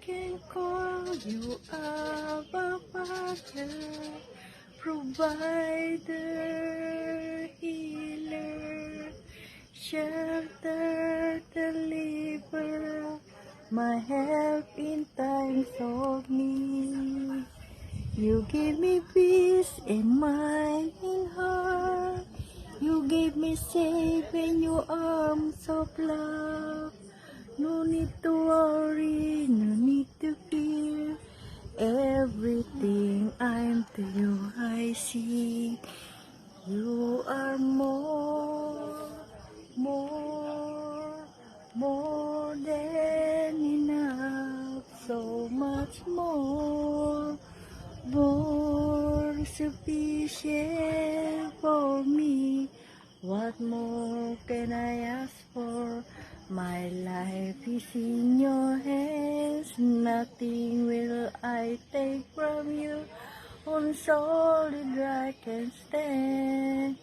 can call you Abba Father, provider, healer, shelter, deliverer, my help in times of need. You give me peace in mind and heart. You gave me safe in your arms of love. No need to worry, no need to fear. I'm to you I see. You are more, more, more than enough. So much more, more sufficient for me. What more can I ask for? My life is in your hands. Nothing will I take from you. On solid I can stand.